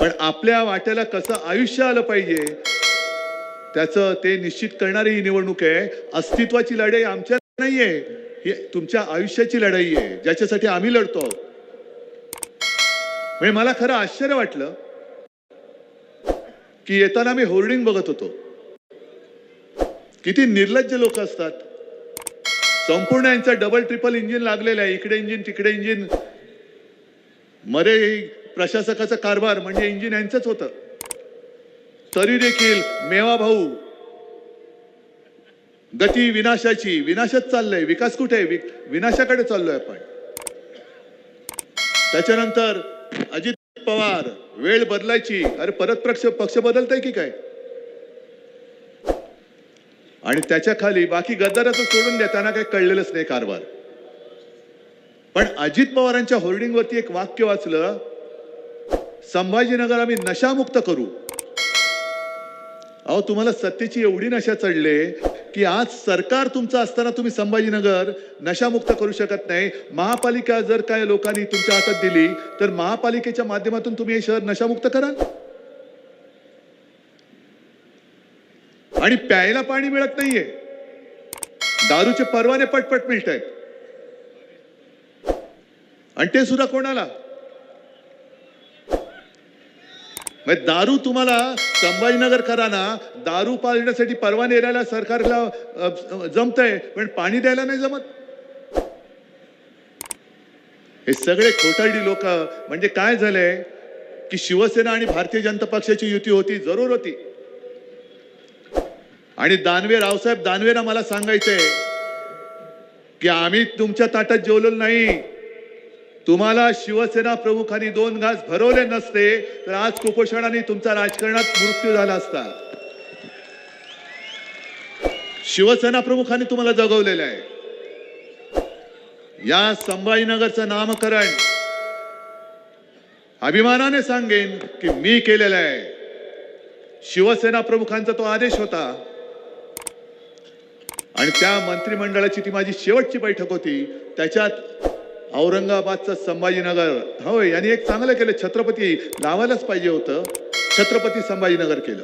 पण आपल्या वाट्याला कसं आयुष्य आलं पाहिजे त्याचं ते निश्चित करणारी ही निवडणूक आहे. अस्तित्वाची लढाई आमच्या नाहीये ही तुमच्या आयुष्याची लढाई आहे ज्याच्यासाठी आम्ही लढतो. आहोत. म्हणजे मला खरं आश्चर्य वाटलं की येताना मी होर्डिंग बघत होतो. किती निर्लज्ज लोक असतात. संपूर्ण यांचा डबल ट्रिपल इंजिन लागलेलं आहे. इकडे इंजिन तिकडे इंजिन मरे प्रशासकाचा कारभार म्हणजे इंजिन यांचंच होतं. तरी देखील मेवा भाऊ गती विनाशाची विनाशच चाललंय. विकास कुठे आहे? वि- विनाशाकडे चाललोय आपण. त्याच्यानंतर अजित पवार वेळ बदलायची. अरे परत पक्ष पक्ष बदलताय की काय? आणि त्याच्याखाली बाकी गद्दाराचं सोडून द्या त्यांना काही कळलेलंच नाही कारभार. पण अजित पवारांच्या होर्डिंगवरती एक वाक्य वाचलं संभाजीनगर आम्ही नशामुक्त करू. अहो तुम्हाला सत्तेची एवढी नशा चढले की आज सरकार तुमचं असताना तुम्ही संभाजीनगर नशामुक्त करू शकत नाही. महापालिका जर काय लोकांनी तुमच्या हातात दिली तर महापालिकेच्या माध्यमातून तुम्ही हे शहर नशामुक्त कराल? आणि प्यायला पाणी मिळत नाहीये. दारूचे परवाने पटपट मिळत आहेत आणि ते सुद्धा कोणाला? म्हणजे दारू तुम्हाला संभाजीनगर करा ना दारू पाळण्यासाठी परवाने द्यायला सरकारला जमतंय पण पाणी द्यायला नाही जमत. हे सगळे खोटारडी लोक म्हणजे काय झालंय की शिवसेना आणि भारतीय जनता पक्षाची युती होती जरूर होती. आणि दानवे रावसाहेब दानवेला मला सांगायचंय की आम्ही तुमच्या ताटात जेवलेलो नाही. तुम्हाला शिवसेना प्रमुखांनी दोन घास भरवले नसते तर आज कुपोषणाने तुमचा राजकारणात मृत्यू झाला असता. शिवसेना प्रमुखांनी तुम्हाला जगवलेलं आहे. या संभाजीनगरचं नामकरण अभिमानाने सांगेन की मी केलेलं आहे. शिवसेना प्रमुखांचा तो आदेश होता. आणि त्या मंत्रिमंडळाची ती माझी शेवटची बैठक होती. त्याच्यात औरंगाबादचं संभाजीनगर. होय यांनी एक चांगलं केलं. छत्रपती लावायलाच पाहिजे होतं. छत्रपती संभाजीनगर केलं.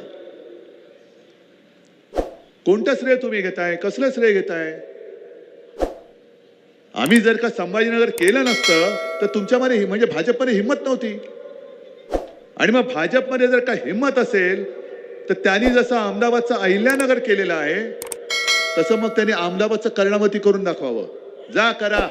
कोणतं श्रेय तुम्ही घेताय? कसलं श्रेय घेताय? आम्ही जर का संभाजीनगर केलं नसतं तर तुमच्यामध्ये म्हणजे भाजपमध्ये हिंमत नव्हती. आणि मग भाजपमध्ये जर का हिंमत असेल तर त्यांनी जसं अहमदाबादचं अहिल्यानगर केलेलं आहे तसं मग त्यांनी अहमदाबादचं कर्णावती करून दाखवावं. जा करा.